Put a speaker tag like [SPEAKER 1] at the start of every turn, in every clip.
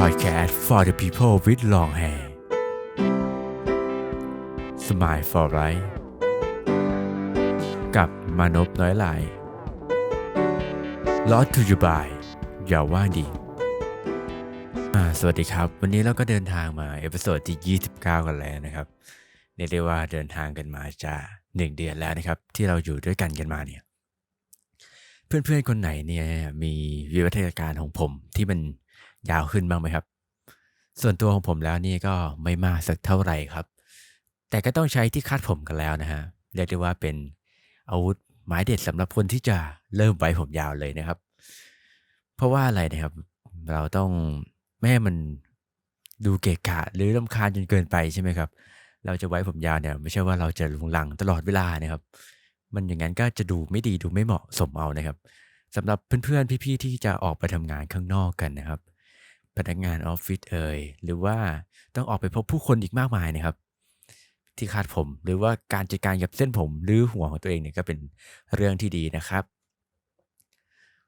[SPEAKER 1] podcast for the people with long hair Smile for life กับมานพน้อยลาย Lord to you by อย่าว่าดีอ่าสวัสดีครับ วันนี้เราก็เดินทางมา เอพิโซดที่ 29 กันแล้วนะครับเรียกได้ว่าเดินทางกันมาจะหนึ่งเดือนแล้วนะครับ ที่เราอยู่ด้วยกันกันมาเนี่ย เพื่อนๆคนไหนเนี่ยมีวิวัฒนาการของผมที่มัน ยาวขึ้นบ้างไหมครับ ส่วนตัวของผมแล้วนี่ก็ไม่มากสักเท่าไหร่ครับ แต่ก็ต้องใช้ที่คาดผมกันแล้วนะฮะเรียกได้ว่าเป็นอาวุธหมายเด็ดสำหรับคนที่จะเริ่มไว้ผมยาวเลยนะครับ เพราะว่าอะไรนะครับ เราต้องไม่ให้มันดูเกะกะหรือรำคาญจนเกินไปใช่ไหมครับ เราจะไว้ผมยาวเนี่ย ไม่ใช่ว่าเราจะลุงลังตลอดเวลานะครับ มันอย่างนั้นก็จะดูไม่ดีดูไม่เหมาะสมเอานะครับสำหรับเพื่อนๆพี่ๆที่จะออกไปทำงานข้างนอกกันนะครับ พนักงานออฟฟิศเอ่ยหรือว่าต้องออกไปพบผู้คนอีกมากมายนะครับ ที่คาดผมหรือว่าการจัดการกับเส้นผมหรือหัวของตัวเองเนี่ยก็เป็นเรื่องที่ดีนะครับ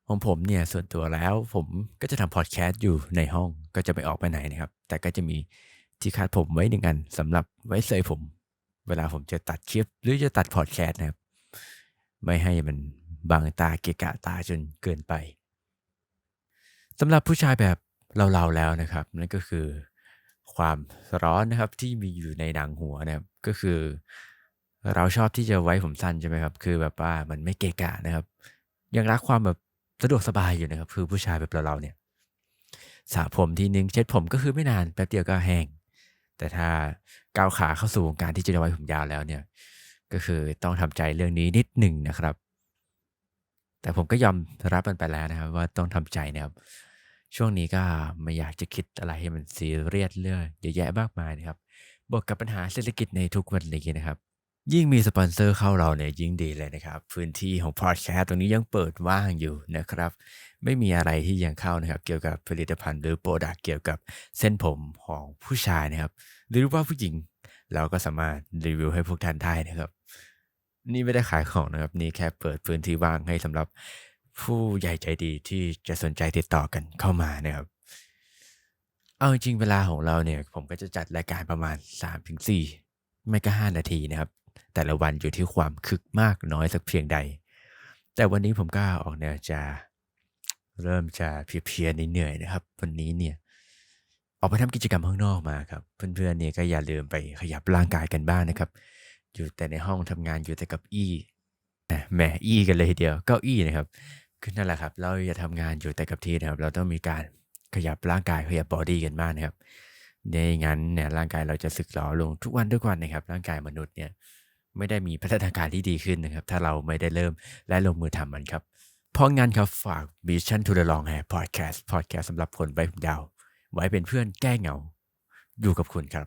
[SPEAKER 1] ของผมเนี่ยส่วนตัวแล้วผมก็จะทำพอดแคสต์อยู่ในห้องก็จะไม่ออกไปไหนนะครับ แต่ก็จะมีที่คาดผมไว้หนึ่งอันสำหรับไว้เสยผม เวลาผมจะตัดคลิป หรือจะตัดพอดแคสต์นะครับ ไม่ให้มันบังตาเกะกะตาจนเกินไปสำหรับผู้ชายแบบ เราๆแล้วนะครับ นั่นก็คือความร้อนนะครับที่มีอยู่ในหนังหัวนะครับก็คือ เราชอบที่จะไว้ผมสั้นใช่ไหมครับ คือแบบว่ามันไม่เกะกะนะครับ ยังรักความแบบสะดวกสบายอยู่นะครับ คือผู้ชายแบบเราๆเนี่ยสระผมทีนึงเช็ดผมก็คือไม่นานแป๊บเดียวก็แห้ง แต่ถ้าก้าวขาเข้าสู่วงการที่จะไว้ผมยาวแล้วเนี่ย ก็คือต้องทำใจเรื่องนี้นิดหนึ่งนะครับ แต่ผมก็ยอมรับมันไปแล้วนะครับ ว่าต้องทำใจนะครับ ช่วงนี้ก็ไม่อยากจะคิดอะไรให้มันซีเรียสเรื่องเยอะแยะมากมายนะครับ บวกกับปัญหาเศรษฐกิจในทุกวันนี้นะครับ ยิ่งมีสปอนเซอร์เข้าเราเนี่ยยิ่งดีเลยนะครับ พื้นที่ของพอดแคสต์ตรงนี้ยังเปิดว่างอยู่นะครับ ไม่มีอะไรที่ยังเข้านะครับ เกี่ยวกับผลิตภัณฑ์หรือโปรดักเกี่ยวกับเส้นผมของผู้ชายนะครับ หรือว่าผู้หญิงเราก็สามารถรีวิวให้พวกท่านได้นะครับ นี่ไม่ได้ขายของนะครับ นี่แค่เปิดพื้นที่ว่างให้สำหรับ ผู้ใหญ่ใจดีที่จะสนใจติดต่อกันเข้ามานะครับ เอาจริงเวลาของเราเนี่ย ผมก็จะจัดรายการประมาณ 3-4 ไม่ก็ 5 นาทีนะครับ แต่ละวันอยู่ที่ความคึกมากน้อยสักเพียงใด แต่วันนี้ผมก็ออกแนวจะเริ่มจะเพียๆเหนื่อยๆนะครับ วันนี้เนี่ยออกไปทำกิจกรรมข้างนอกมาครับ เพื่อนๆเนี่ยก็อย่าลืมไปขยับร่างกายกันบ้างนะครับ อยู่แต่ในห้องทำงานอยู่แต่กับอี้แหมอี้กันเลยทีเดียวเก้าอี้นะครับ คือนั่นแหละครับ เราอย่าทำงานอยู่แต่กับที่นะครับ เราต้องมีการขยับร่างกายขยับบอดี้กันบ้างนะครับในงั้นเนี่ยร่างกายเราจะสึกหรอลงทุกวันทุกวันนะครับ ร่างกายมนุษย์เนี่ยไม่ได้มีพัฒนาการที่ดีขึ้นนะครับ ถ้าเราไม่ได้เริ่มและลงมือทำมันครับ เพราะงั้นครับฝาก Mission to the Long Hair Podcast Podcast สำหรับคนไว้ผมยาว ไว้เป็นเพื่อนแก้เหงา อยู่กับคุณครับ